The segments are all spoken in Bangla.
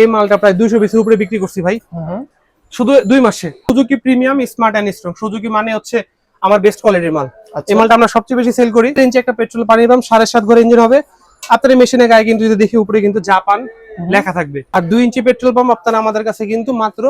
এই মালটা প্রায় দুইশো পিসের উপরে বিক্রি করছি ভাই। শুধু দুই মাসে। Suzuki premium smart and strong. Suzuki মানে হচ্ছে আমার বেস্ট কোয়ালিটির মাল। আচ্ছা। এই মালটা আমরা সবচেয়ে বেশি সেল করি। ইঞ্চি একটা পেট্রোল পানি পাম্প সাড়ে সাত ঘরে ইঞ্জিন হবে। আপনার মেশিনের গায়ে কিন্তু যদি দেখি উপরে কিন্তু জাপান লেখা থাকবে। আর দুই ইঞ্চি পেট্রোল পাম্প আপনারা আমাদের কাছে কিন্তু মাত্র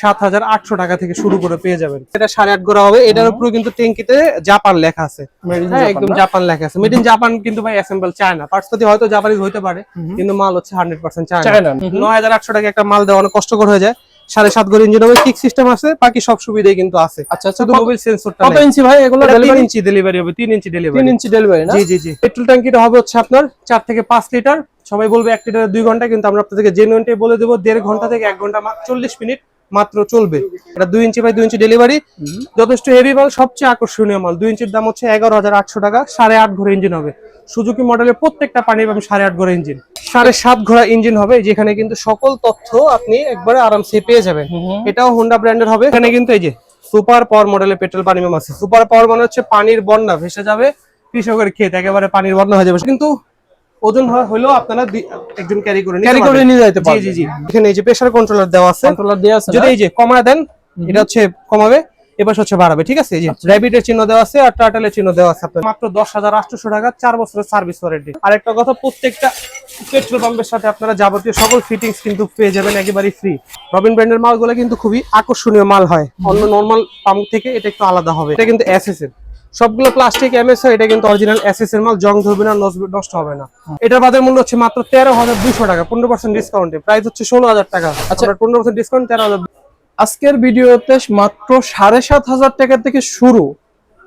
সাত হাজার আটশো টাকা থেকে শুরু করে পেয়ে যাবেন। এটা সাড়ে আট গোড়া হবে এটার উপরে কিন্তু ট্যাঙ্কিতে জাপান লেখা আছে। হ্যাঁ একদম জাপান লেখা আছে। মেড ইন জাপান কিন্তু ভাই অ্যাসেম্বল চায় না। হয়তো জাপানিজ হইতে পারে কিন্তু মাল হচ্ছে হান্ড্রেড পার্সেন্ট চায় চায়না। না নয় হাজার আটশো টাকা একটা মাল দেওয়া অনেক কষ্টকর হয়ে যায়। সাড়ে সাত গড় ইঞ্জিন হবে কিক সিস্টেম আছে বাকি সব সুবিধাই কিন্তু আছে। আচ্ছা আচ্ছা শুধু মোবাইল সেন্সরটা কত ইঞ্চি ভাই? এগুলো ডেলিভারি ইঞ্চি ডেলিভারি হবে তিন ইঞ্চি তিন ডেলিভারি ইঞ্চি ডেলিভারি না? জি জি জি। পেট্রোল ট্যাঙ্কিটা হবে হচ্ছে আপনার চার থেকে পাঁচ লিটার সবাই বলবে এক লিটারে দুই ঘণ্টা কিন্তু আমরা আপনাদেরকে জেনুইনটাই বলে দেবো দেড় ঘণ্টা থেকে এক ঘণ্টা মা- চল্লিশ মিনিট মাত্র চলবে। এটা দুই ইঞ্চি বাই দুই ইঞ্চি ডেলিভারি যথেষ্ট হেভি মাল সবচেয়ে আকর্ষণীয় মাল। দুই ইঞ্চির দাম হচ্ছে এগারো হাজার আটশো টাকা সাড়ে আট ঘোড়া ইঞ্জিন হবে। সুজুকি মডেলের প্রত্যেকটা পানি পাবেন সাড়ে আট ঘোড়া ইঞ্জিন সাড়ে সাত ঘোড়া ইঞ্জিন হবে যেখানে কিন্তু সকল তথ্য আপনি একবারে আরামসে পেয়ে যাবেন। এটাও হোন্ডা ব্র্যান্ডের হবে। এখানে কিন্তু এই যে সুপার পাওয়ার মডেলের পেট্রোল পানি পাম্প আছে। সুপার পাওয়ার মানে হচ্ছে পানির বন্যা ভেসে যাবে কৃষকের ক্ষেত একেবারে পানির বন্যা হয়ে যাবে। কিন্তু ওজন হয় হলেও আপনারা একজন ক্যারি করে ক্যারি করে নিয়ে যাইতে জি পারবেন। জি জি। এখানে এই যে প্রেসার কন্ট্রোলার দেওয়া আছে। কন্ট্রোলার দেয়া আছে যদি এই যে কমায় দেন এটা হচ্ছে কমাবে এবার হচ্ছে বাড়াবে ঠিক আছে? এই যে আচ্ছা। র্যাবিটের চিহ্ন দেওয়া আছে আর টার্টেলের চিহ্ন দেওয়া আছে আপনার। মাত্র দশ হাজার আটশোশো টাকা চার বছরের সার্ভিস ওয়ারেন্টি আর একটা কথা প্রত্যেকটা পেট্রোল পাম্পের সাথে আপনারা যাবতীয় সকল ফিটিংস কিন্তু পেয়ে যাবেন একেবারেই ফ্রি রবিন ব্র্যান্ডের মালগুলো কিন্তু খুবই আকর্ষণীয় মাল হয়। অন্য নর্মাল পাম্প থেকে এটা একটু আলাদা হবে। এটা কিন্তু এসএস এর সবগুলো প্লাস্টিক এমএস এটা কিন্তু অরিজিনাল এসএস এর মাল জং ধরবে না নষ্ট- হবে না। এটার বাজার মূল্য হচ্ছে মাত্র তেরো হাজার দুইশো টাকা পনেরো পার্সেন্ট ডিসকাউন্টে প্রাইস হচ্ছে ষোলো হাজার টাকা। আচ্ছা। পনেরো পার্সেন্ট ডিসকাউন্ট তেরো হাজার আজকের ভিডিওতে মাত্র সাড়ে সাত হাজার টাকা থেকে শুরু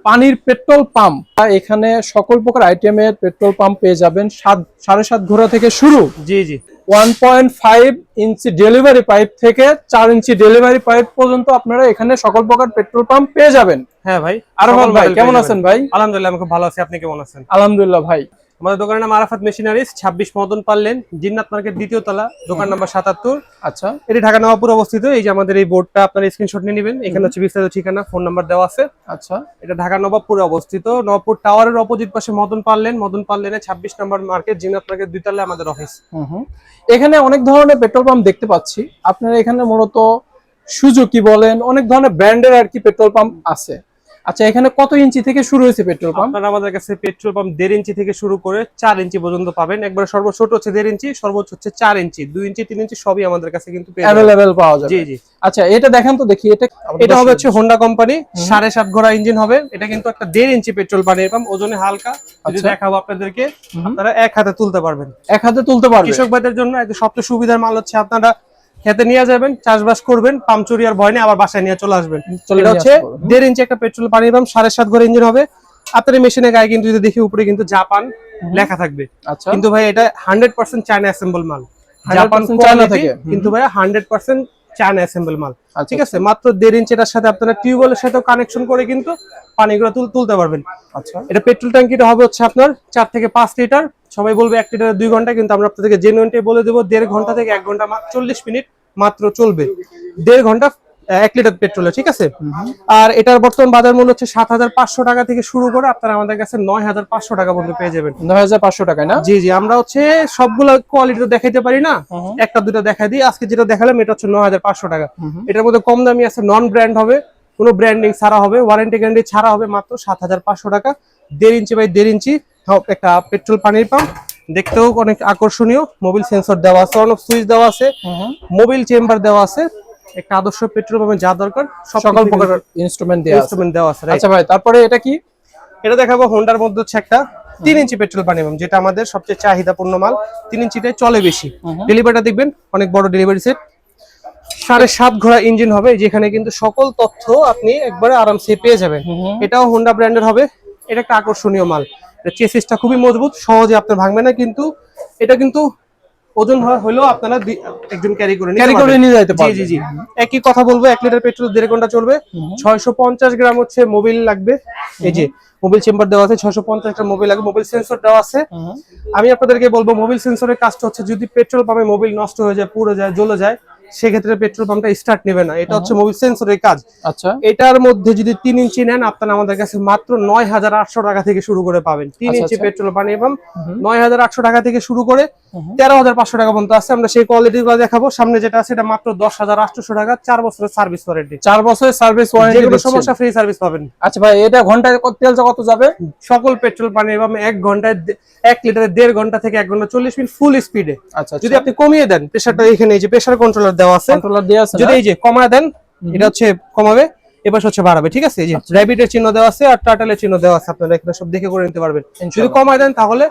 পানির পেট্রোল পাম্প। এখানে সকল প্রকার আইটেমের পেট্রোল পাম্প পেয়ে যাবেন। সাত সাড়ে সাত ঘোড়া থেকে শুরু। G G. One point five inch delivery pipe থেকে চার ইঞ্চি ডেলিভারি পাইপ পর্যন্ত আপনারা এখানে সকল প্রকার পেট্রোল পাম্প পেয়ে যাবেন। হ্যাঁ ভাই সকল ভাই কেমন আছেন ভাই? আলহামদুলিল্লাহ আমি খুব ভালো আছি। আপনি কেমন আছেন? আলহামদুলিল্লাহ ভাই। আমাদের দোকানের নাম আরাফাত মেশিনারিজ ছাব্বিশ মদন পারলেন জিন্নাত মার্কেট দ্বিতীয় তলা দোকান নাম্বার সাতাত্তর। আচ্ছা। এটি ঢাকা নবাবপুর অবস্থিত এই যে আমাদের এই বোর্ডটা আপনার স্ক্রিনশট নিয়ে নেবেন এখানে হচ্ছে বিস্তারিত ঠিকানা ফোন নাম্বার দেওয়া আছে। আচ্ছা। এটা ঢাকা নবাবপুরে অবস্থিত নবাবপুর টাওয়ারের অপোজিট পাশে মদন পারলেন মদন পারলেনে ছাব্বিশ নম্বর মার্কেট জিন্নাত মার্কেট দুই তলায় আমাদের অফিস। এখানে অনেক ধরনের পেট্রোল পাম্প দেখতে পাচ্ছি। আপনারা এখানে মূলত সুজুকি বলেন অনেক ধরনের ব্র্যান্ডের আর কি পেট্রোল পাম্প আছে। আচ্ছা এখানে কত ইঞ্চি থেকে শুরু হয়েছে পেট্রোল পাম্প? আপনারা আমাদের কাছে পেট্রোল পাম্প দেড় ইঞ্চি থেকে শুরু করে চার ইঞ্চি পর্যন্ত পাবেন। একবার সর্বোচ্চ ছোট হচ্ছে দেড় ইঞ্চি সর্বোচ্চ হচ্ছে চার ইঞ্চি। দুই ইঞ্চি তিন ইঞ্চি সবই আমাদের কাছে কিন্তু অ্যাভেলেবেল পাওয়া যাবে। জি জি। আচ্ছা এটা দেখেন তো দেখি এটা এটা হবে হচ্ছে হোন্ডা কোম্পানি সাড়ে সাত ঘোড়া ইঞ্জিন হবে। এটা কিন্তু একটা দেড় ইঞ্চি পেট্রোল পানির পাম্প ওজনে হালকা। যদি আচ্ছা। দেখাবো আপনাদেরকে আপনারা এক হাতে তুলতে পারবেন। এক হাতে তুলতে পারবে কৃষক ভাইদের জন্য একটা সবচেয়ে সুবিধার মাল হচ্ছে আপনারা খেতে নিয়ে যাবেন চাষবাস করবেন পামচুরিয়ার আর ভয় নেই আবার বাসায় নিয়ে চলে আসবেন। এটা হচ্ছে দেড় ইঞ্চি একটা পেট্রোল পানি পাম্প সাড়ে সাত ঘরে ইঞ্জিন হবে। আপনার মেশিনের গায়ে কিন্তু যদি দেখি উপরে কিন্তু জাপান লেখা থাকবে। আচ্ছা। কিন্তু ভাই এটা হান্ড্রেড পার্সেন্ট চায়না অ্যাসেম্বল মাল। 100% জাপান চায়না থেকে। কিন্তু ভাই হান্ড্রেড পার্সেন্ট চায়না অ্যাসেম্বল মাল। আচ্ছা, ঠিক আছে? মাত্র দেড় ইঞ্চিটার সাথে আপনারা টিউবওয়েলের সাথে কানেকশন করে কিন্তু পানিগুলো তুল- তুলতে পারবেন। আচ্ছা। এটা পেট্রোল ট্যাঙ্কিটা হবে হচ্ছে আপনার চার থেকে পাঁচ লিটার সবাই বলবে এক লিটার দুই ঘণ্টা কিন্তু আমরা আপনাদেরকে জেনুইনটাই বলে দেবো দেড় ঘণ্টা থেকে এক ঘণ্টা মাত্র চল্লিশ মিনিট মাত্র চলবে। দেড় ঘণ্টা এক লিটার পেট্রোলে ঠিক আছে? আর এটার বর্তমান বাজার মূল্য হচ্ছে সাত হাজার পাঁচশো টাকা থেকে শুরু করে আপনারা আমাদের কাছে নয় হাজার পাঁচশো টাকা পর্যন্ত পেয়ে যাবেন। নয় হাজার পাঁচশো টাকায় না? জি জি আমরা হচ্ছে সবগুলো কোয়ালিটি তো দেখাইতে পারি না। একটা দুটো দেখা দিই। আজকে যেটা দেখালাম এটা হচ্ছে নয় হাজার পাঁচশো টাকা। এটার মধ্যে কম দামি আছে নন ব্র্যান্ড হবে। কোনো ব্র্যান্ডিং ছাড়া হবে। ওয়ারেন্টি গ্যারান্টি ছাড়া হবে মাত্র সাত হাজার পাঁচশো টাকা। দেড় ইঞ্চি বাই দেড় ইঞ্চি একটা পেট্রোল পানির পাম্প দেখতেও অনেক আকর্ষণীয়। মোবিল সেন্সর দেওয়া আছে অনেক সুইচ দেওয়া আছে। মোবিল চেম্বার দেওয়া আছে। একটা আদর্শ পেট্রোল পাম্পে যা দরকার সকল প্রকার ইনস্ট্রুমেন্ট দেওয়া আছে। ইনস্ট্রুমেন্ট দেওয়া আছে আচ্ছা ভাই তারপরে এটা কি? এটা দেখাবো হোন্ডার মধ্যে হচ্ছে একটা তিন ইঞ্চি পেট্রোল পাম্প যেটা আমাদের সবচেয়ে চাহিদাপূর্ণ মাল। তিন ইঞ্চিটাই চলে বেশি। ডেলিভারিটা দেখবেন অনেক বড় ডেলিভারি সেট সাড়ে সাত ঘোড়া ইঞ্জিন হবে যেখানে কিন্তু সকল তথ্য আপনি একবারে আরামসে পেয়ে যাবেন। এটাও হোন্ডা ব্র্যান্ডের হবে। এটা একটা আকর্ষণীয় মাল। চেসিসটা খুবই মজবুত সহজে আপনি ভাঙবে না কিন্তু এটা কিন্তু ওজন হয় হলেও আপনারা একজন ক্যারি করে ক্যারি করে পারবেন। নিয়ে যাইতে জি জি জি। একই কথা বলব এক লিটার পেট্রোল দেড় ঘণ্টা চলবে। ছয়শো পঞ্চাশ গ্রাম হচ্ছে মোবিল লাগবে। এই যে মোবিল চেম্বার দেওয়া আছে ছয়শো পঞ্চাশটা মোবিল লাগবে। মোবিল সেন্সর দেওয়া আছে। আমি আপনাদেরকে বলব মোবিল সেন্সরের কাজটা হচ্ছে যদি পেট্রোল পাম্পে মোবিল নষ্ট হয়ে যায় পুড়ে যায় জ্বলে যায় সেক্ষেত্রে পেট্রোল পাম্পটা স্টার্ট নেবে না। এটা হচ্ছে মোবিল সেন্সরের কাজ। আচ্ছা। এটার মধ্যে যদি তিন ইঞ্চি নেন আপনারা আমাদের কাছে মাত্র নয় হাজার আটশো টাকা থেকে শুরু করে পাবেন। তিন আচ্ছা, ইঞ্চি আচ্ছা। পেট্রোল পানি পাম্প নয় হাজার আটশো টাকা থেকে শুরু করে তেরো হাজার পাঁচশো টাকা পর্যন্ত আছে। আমরা সেই কোয়ালিটি গুলো দেখাবো। সামনে যেটা আছে এটা মাত্র দশ হাজার আটশো টাকা। চার বছরের সার্ভিস ওয়ারেন্টি চার বছরের সার্ভিস ওয়ারেন্টি কোনো সমস্যা ফ্রি সার্ভিস পাবেন। আচ্ছা ভাই এটা ঘন্টায় কত তেল কত যাবে? সকল পেট্রোল পানি এবং এক ঘন্টায় এক লিটারে দেড় ঘণ্টা থেকে এক ঘণ্টা চল্লিশ মিনিট ফুল স্পিডে আচ্ছা যদি আপনি কমিয়ে দেন প্রেশারটা এখানে এই যে প্রেশার কন্ট্রোলার দেওয়া আছে। কন্ট্রোলার দিয়ে আছে যদি? এই যে কমায় দেন এটা হচ্ছে কমাবে এবার হচ্ছে বাড়াবে ঠিক আছে? এই যে আচ্ছা। র্যাবিটের চিহ্ন দেওয়া আছে আর চিহ্ন দেওয়া আছে আপনারা এখানে সব দেখে করে নিতে পারবেন। যদি। কমায় দেন তাহলে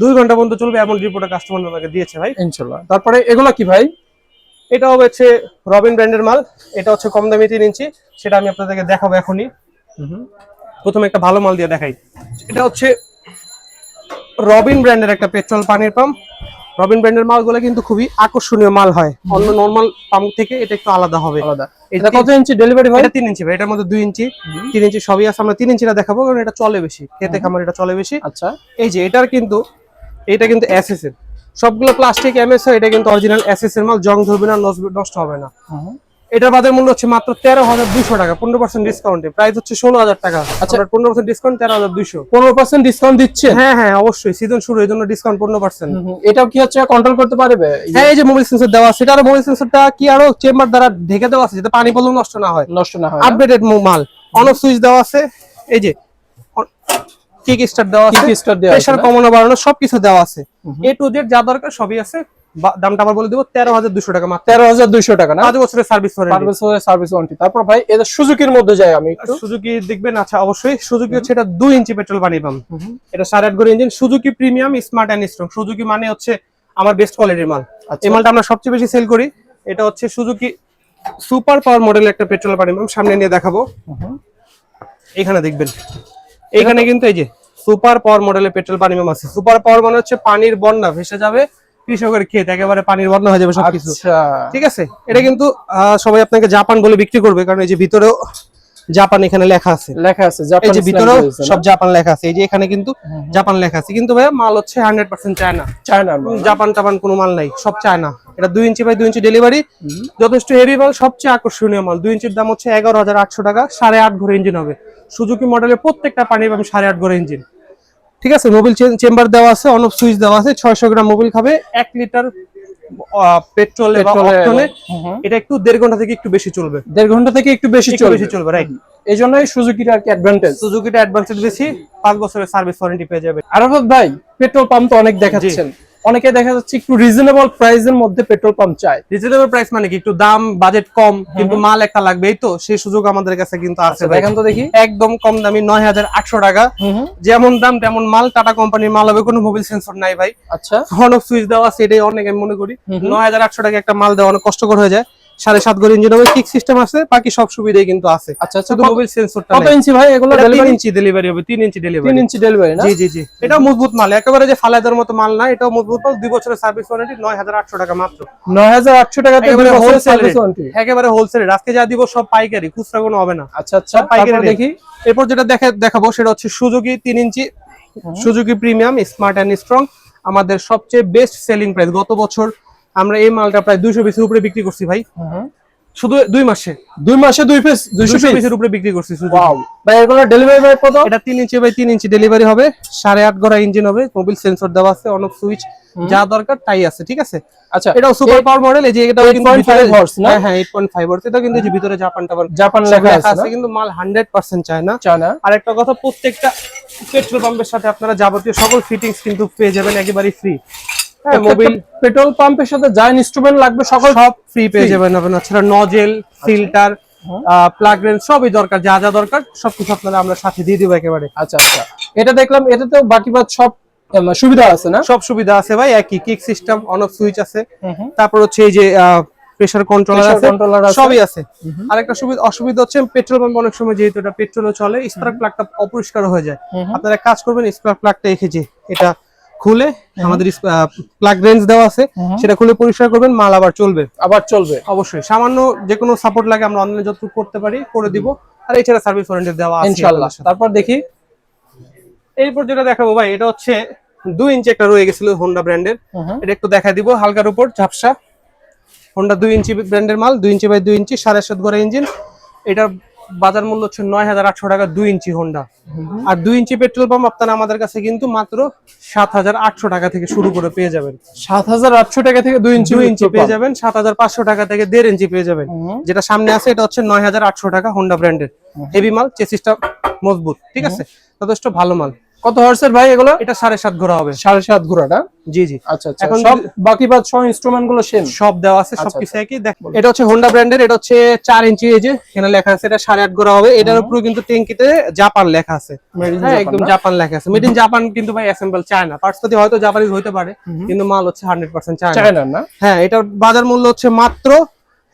দুই ঘণ্টা পর্যন্ত চলবে এমন রিপোর্টটা কাস্টমার আমাকে দিয়েছে ভাই। ইনশাআল্লাহ তারপরে এগুলো কি ভাই? এটা হচ্ছে রবিন ব্র্যান্ডের মাল এটা হচ্ছে কম দামি তিন ইঞ্চি সেটা আমি আপনাদেরকে দেখাবো এখনই। প্রথমে একটা ভালো মাল দিয়ে দেখাই। এটা হচ্ছে রবিন ব্র্যান্ডের একটা পেট্রোল পানির পাম্প রবিন ব্র্যান্ডের মালগুলো কিন্তু খুবই আকর্ষণীয় মাল হয়। অন্য নর্মাল পাম্প থেকে এটা একটু আলাদা হবে। আলাদা। এটা কত ইঞ্চি ডেলিভারি হয় এটা 3 ইঞ্চি ভাই এটার মধ্যে 2 ইঞ্চি 3 ইঞ্চি সবই আছে আমরা 3 ইঞ্চিটা দেখাবো কারণ এটা চলে বেশি খেতে খামার এটা চলে বেশি। আচ্ছা। এই যে এটার কিন্তু এটা কিন্তু এসএসএল সবগুলো প্লাস্টিক এমএস এটা কিন্তু অরিজিনাল এসএস এর মাল জং ধরবে না নষ্ট হবে না। এটার বাজার মূল্য হচ্ছে মাত্র তেরো হাজার দুশো টাকা পনেরো পার্সেন্ট ডিসকাউন্টে প্রাইস হচ্ছে ষোলো হাজার টাকা। আচ্ছা। পনেরো পার্সেন্ট ডিসকাউন্ট তেরো হাজার দুশো পনেরো পার্সেন্ট ডিসকাউন্ট দিচ্ছে হ্যাঁ হ্যাঁ অবশ্যই। সিজন শুরু এই জন্য ডিসকাউন্ট পনেরো পার্সেন্ট এটাও কি হচ্ছে কন্ট্রোল করতে পারবে? হ্যাঁ এই যে মোবাইল সেন্সর দেওয়া আছে এটা আর মোবাইল সেন্সরটা কি আরও চেম্বার দ্বারা ঢেকে দেওয়া আছে যাতে পানি পড়লেও নষ্ট না হয়? নষ্ট না হয় আপডেটেড মাল। অন সুইচ দেওয়া আছে এই যে কিক স্টার্ট দেওয়া আছে প্রেসার কমানো বাড়ানো সবকিছু দেওয়া আছে। এ টু জেড যা দরকার সবই আছে। দামটা আবার বলে দেবো তেরো হাজার দুশো টাকা মাত্র। তেরো হাজার দুইশো টাকা না? পাঁচ বছরের সার্ভিস সার্ভিস সার্ভিস ওয়ারেন্টি তারপর ভাই এদের সুজুকির মধ্যে যাই আমি সুজুকি দেখবেন আচ্ছা অবশ্যই। সুজুকি হচ্ছে এটা দুই ইঞ্চি পেট্রোল পানি পাম্প এটা সাড়ে আট গড় engine Suzuki premium smart and strong Suzuki মানে হচ্ছে আমার বেস্ট কোয়ালিটির মাল। আচ্ছা। এই মালটা আমরা সবচেয়ে বেশি সেল করি। এটা হচ্ছে সুজুকি সুপার পাওয়ার মডেলের একটা পেট্রোল পানি পাম্প সামনে নিয়ে দেখাবো। এখানে দেখবেন। এখানে কিন্তু এই যে সুপার পাওয়ার মডেলের পেট্রোল পানি আছে। সুপার পাওয়ার মানে হচ্ছে পানির বন্যা ভেসে যাবে কৃষকের ক্ষেত একেবারে পানির বন্যা হয়ে যাবে সবকিছু। আচ্ছা। ঠিক আছে? এটা কিন্তু সবাই আপনাকে জাপান বলে বিক্রি করবে কারণ এই যে ভিতরেও জাপান এখানে লেখা আছে। লেখা আছে এই যে ভিতরেও সব জাপান লেখা আছে। এই যে এখানে কিন্তু জাপান লেখা আছে। কিন্তু ভাইয়া মাল হচ্ছে hundred percent China China. Japan টাপান কোনো মাল নাই সব চায়না এটা দুই ইঞ্চি বাই দুই ইঞ্চি ডেলিভারি যথেষ্ট হেভি মাল সবচেয়ে আকর্ষণীয় মাল। দুই ইঞ্চির দাম হচ্ছে এগারো হাজার আটশো টাকা সাড়ে আট ঘরে ইঞ্জিন হবে। সুজুকি মডেলের প্রত্যেকটা পানি পাবেন সাড়ে আট ঘরে ইঞ্জিন ঠিক আছে? মোবিল চেম্বার দেওয়া আছে অনফ সুইচ দেওয়া আছে ছয়শো গ্রাম মোবিল খাবে এক লিটার পেট্রোল। এটা একটু দেড় ঘণ্টা থেকে একটু বেশি চলবে। দেড় ঘণ্টা থেকে একটু বেশি চলবে। বেশি চলবে রাইট এই জন্যই সুজুকির আর কি অ্যাডভান্টেজ সুজুকিটা অ্যাডভান্টেজ বেশি পাঁচ বছরের সার্ভিস ওয়ারেন্টি পেয়ে যাবে। আরাফাত ভাই পেট্রোল পাম্প তো অনেক দেখাচ্ছেন। অনেকে দেখা যাচ্ছে একটু রিজনেবল প্রাইসের মধ্যে পেট্রোল পাম্প চায়। রিজনেবল প্রাইস মানে কি? একটু দাম বাজেট কম কিন্তু মাল একটা লাগবে। এই তো সেই সুযোগ আমাদের কাছে কিন্তু আছে এখন দেখেন তো দেখি। একদম কম দামি নয় হাজার আটশো টাকা। যেমন দাম তেমন মাল। টাটা কোম্পানির মাল হবে কোনো মোবাইল সেন্সর নাই ভাই। আচ্ছা। অনেক সুইচ দেওয়া সেটাই এটাই অনেক আমি মনে করি। নয় হাজার আটশো টাকা একটা মাল দেওয়া অনেক কষ্টকর হয়ে যায়। সাড়ে সাত গড় ইঞ্জিন হবে কিক সিস্টেম আছে বাকি সব সুবিধাই কিন্তু আছে। আচ্ছা আচ্ছা শুধু মোবাইল সেন্সরটা কত ইঞ্চি ভাই? এগুলো ডেলিভারি ইঞ্চি ডেলিভারি হবে তিন ইঞ্চি তিন ডেলিভারি ইঞ্চি ডেলিভারি না? জি জি জি। এটাও মজবুত মাল একেবারে যে ফালাই দেওয়ার মতো মাল না এটাও মজবুত মাল। দুই বছরের সার্ভিস ওয়ারেন্টি নয় হাজার আটশো টাকা মাত্র। নয় হাজার আটশো টাকা একেবারে হোলসেল সার্ভিস ওয়ারেন্টি একেবারে হোলসেল আজকে যা দিব সব পাইকারি খুচরা কোনো হবে না। আচ্ছা আচ্ছা পাইকারি দেখি। এরপর যেটা দেখা দেখাবো সেটা হচ্ছে সুজুকি তিন ইঞ্চি Suzuki premium smart and strong আমাদের সবচেয়ে বেস্ট সেলিং প্রাইস গত বছর আমরা এই মালটা প্রায় দুইশো পিসের উপরে বিক্রি করছি ভাই। শুধু দুই মাসে। দুই মাসে দুই পিস দুইশো পিসের উপরে বিক্রি করছি ডেলিভারি ভাই কত? এটা তিন ইঞ্চি বাই তিন ইঞ্চি ডেলিভারি হবে। সাড়ে আট গড়া ইঞ্জিন হবে মোবিল সেন্সর দেওয়া আছে অনেক সুইচ যা দরকার তাই আছে ঠিক আছে? আচ্ছা এটাও সুপার পাওয়ার মডেল এই যে এটাও কিন্তু 8.5 না? হ্যাঁ হ্যাঁ এটা কিন্তু যে ভিতরে জাপান জাপান লেখা আছে কিন্তু মাল হান্ড্রেড পার্সেন্ট চায় না। চায়না আর একটা কথা প্রত্যেকটা পেট্রোল পাম্পের সাথে আপনারা যাবতীয় সকল ফিটিংস কিন্তু পেয়ে যাবেন একেবারে ফ্রি পেট্রোল পাম্পের সাথে যা ইনস্ট্রুমেন্ট লাগবে সকল সব ফ্রি পেয়ে যাবেন আপনারা। ছাড়া নজেল ফিল্টার প্লাগ রেঞ্জ সবই দরকার যা যা দরকার সবকিছু আপনারা আমরা সাথে দিয়ে দিব একেবারে। আচ্ছা আচ্ছা। এটা দেখলাম এটাতেও বাকি বাদ সব সুবিধা আছে না? সব সুবিধা আছে ভাই একই kick system on off switch আছে। তারপর হচ্ছে এই যে প্রেসার কন্ট্রোলার আছে। সবই আছে। আরেকটা সুবিধা অসুবিধা হচ্ছে পেট্রোল পাম্প অনেক সময় যেহেতু এটা পেট্রোলও চলে স্পার্ক প্লাগটা অপরিষ্কার হয়ে যায়। আপনারা কাজ করবেন স্পার্ক প্লাগটা এঁকেছে এটা খুলে আমাদের প্লাগ রেঞ্জ দেওয়া আছে সেটা খুলে পরিষ্কার করবেন মাল আবার চলবে। আবার চলবে। অবশ্যই সামান্য যে কোনো সাপোর্ট লাগে আমরা অনলাইনে যতটুকু করতে পারি করে দিব। আর এছাড়া সার্ভিস ওয়ারেন্টি দেওয়া আছে। ইনশাআল্লাহ। তারপর দেখি এরপর যেটা দেখাবো ভাই এটা হচ্ছে দুই ইঞ্চি একটা রয়ে গেছিল হোন্ডা ব্র্যান্ডের এটা একটু দেখা দিব হালকার উপর ঝাপসা। হোন্ডা দুই ইঞ্চি ব্র্যান্ডের মাল দুই ইঞ্চি বাই দুই ইঞ্চি সাড়ে সাত গড়া ইঞ্জিন এটার বাজার মূল্য হচ্ছে নয় হাজার আটশো টাকা দুই ইঞ্চি হোন্ডা আর দুই ইঞ্চি পেট্রোল পাম্প আপনারা আমাদের কাছে কিন্তু মাত্র সাত হাজার আটশো টাকা থেকে শুরু করে পেয়ে যাবেন। সাত হাজার আটশো টাকা থেকে দুই ইঞ্চি দুই ইঞ্চি পেয়ে যাবেন সাত হাজার পাঁচশো টাকা থেকে দেড় ইঞ্চি পেয়ে যাবেন। যেটা সামনে আছে এটা হচ্ছে নয় হাজার আটশো টাকা হোন্ডা ব্র্যান্ডের হেভি মাল চেসিসটা মজবুত ঠিক আছে? যথেষ্ট ভালো মাল। কত হর্সের ভাই এগুলো? এটা সাড়ে সাত ঘোরা হবে। সাড়ে সাত ঘোড়াটা? জি জি। আচ্ছা আচ্ছা। এখন সব বাকি বাদ সব ইনস্ট্রুমেন্টগুলো সেম সব দেওয়া আছে আচ্ছা, সবকিছু একই দেখ এটা হচ্ছে হোন্ডা ব্র্যান্ডের এটা হচ্ছে চার ইঞ্চি এই যে এখানে লেখা আছে এটা সাড়ে আট ঘোরা হবে। এটার উপরে কিন্তু ট্যাঙ্কিতে জাপান লেখা আছে। হ্যাঁ একদম জাপান লেখা আছে। মেড ইন জাপান কিন্তু ভাই অ্যাসেম্বল চায় না। পার্টস পাতি হয়তো জাপানিজ হইতে পারে কিন্তু মাল হচ্ছে হান্ড্রেড পার্সেন্ট চায় চায়না না? হ্যাঁ এটার বাজার মূল্য হচ্ছে মাত্র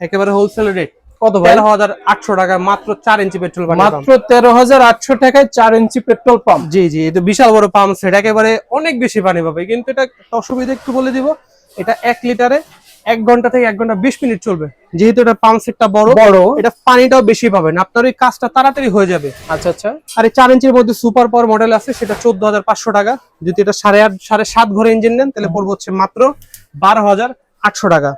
একেবারে হোলসেল রেট কত ভাই? তেরো হাজার আটশো টাকা মাত্র চার ইঞ্চি পেট্রোল পাম্প। মাত্র তেরো হাজার আটশো টাকায় চার ইঞ্চি পেট্রোল পাম্প। জি জি এটা বিশাল বড় পাম্প সেট একেবারে অনেক বেশি পানি পাবে। কিন্তু এটা অসুবিধা একটু বলে দিব এটা এক লিটারে এক ঘণ্টা থেকে এক ঘণ্টা বিশ মিনিট চলবে। যেহেতু এটা পাম্প সেটটা বড় বড়। এটা পানিটাও বেশি পাবেন আপনার ওই কাজটা তাড়াতাড়ি হয়ে যাবে। আচ্ছা আচ্ছা। আর এই চার ইঞ্চির মধ্যে সুপার পাওয়ার মডেল আছে সেটা চোদ্দ হাজার পাঁচশো টাকা। যদি এটা সাড়ে আট সাড়ে সাত ঘরে ইঞ্জিন নেন তাহলে পড়বে হচ্ছে মাত্র বারো হাজার আটশো টাকা।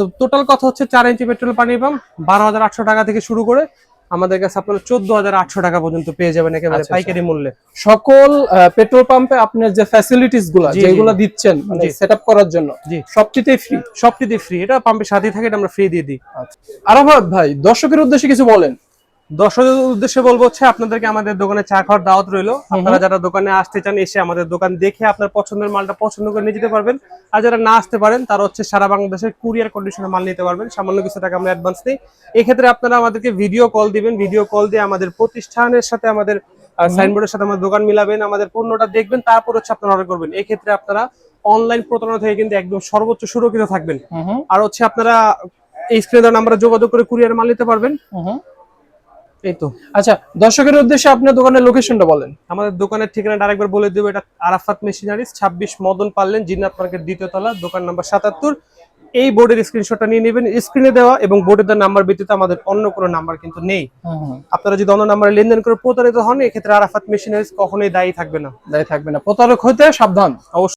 তো টোটাল কথা হচ্ছে চার ইঞ্চি পেট্রোল পানি পাম্প বারো হাজার আটশো টাকা থেকে শুরু করে আমাদের কাছে আপনারা চোদ্দ হাজার আটশো টাকা পর্যন্ত পেয়ে যাবেন একেবারে আচ্ছা, পাইকারি মূল্যে। সকল পেট্রোল পাম্পে আপনার যে ফ্যাসিলিটিসগুলো। যেগুলো দিচ্ছেন মানে আপ সেট করার জন্য জি। সবকিছুই ফ্রি সবটিতে ফ্রি এটা পাম্পের সাথে থাকে এটা আমরা ফ্রি দিয়ে দিই। আরাফাত ভাই দর্শকের উদ্দেশ্যে কিছু বলেন। দর্শকের উদ্দেশ্যে বলব হচ্ছে আপনাদেরকে আমাদের দোকানে চা খাওয়ার দাওয়াত রইল। আপনারা যারা দোকানে আসতে চান এসে আমাদের দোকান দেখে আপনার পছন্দের মালটা পছন্দ করে নিয়ে যেতে পারবেন। আর যারা না আসতে পারেন তারা হচ্ছে সারা বাংলাদেশের কুরিয়ার কন্ডিশনে মাল নিতে পারবেন। সামান্য কিছু টাকা আমরা অ্যাডভান্স দিই এক্ষেত্রে আপনারা আমাদেরকে ভিডিও কল দিবেন। ভিডিও কল দিয়ে আমাদের প্রতিষ্ঠানের সাথে আমাদের সাইনবোর্ডের সাথে আমাদের দোকান মিলাবেন আমাদের পণ্যটা দেখবেন তারপর হচ্ছে আপনারা অর্ডার করবেন। এক্ষেত্রে আপনারা অনলাইন প্রতারণা থেকে কিন্তু একদম সর্বোচ্চ সুরক্ষিত থাকবেন। আর হচ্ছে আপনারা এই স্ক্রিনে নাম্বারে যোগাযোগ করে কুরিয়ার মাল নিতে পারবেন। এই তো। আচ্ছা দর্শকের উদ্দেশ্যে আপনার দোকানের লোকেশনটা বলেন। আমাদের দোকানের ঠিকানাটা আরেকবার বলে দেবো এটা আরাফাত মেশিনারিজ ছাব্বিশ মদন পারলেন জিন্নাত মার্কেট দ্বিতীয় তলা দোকান নাম্বার সাতাত্তর। এই বোর্ডের স্ক্রিনশটটা নিয়ে নেবেন স্ক্রিনে দেওয়া এবং বোর্ডের দেওয়া নাম্বার ব্যতীত আমাদের অন্য কোনো নাম্বার কিন্তু নেই। আপনারা যদি অন্য নাম্বারে লেনদেন করে প্রতারিত হন এক্ষেত্রে আরাফাত মেশিনারিজ কখনোই দায়ী থাকবে না। দায়ী থাকবে না। প্রতারক হইতে সাবধান। অবশ্যই।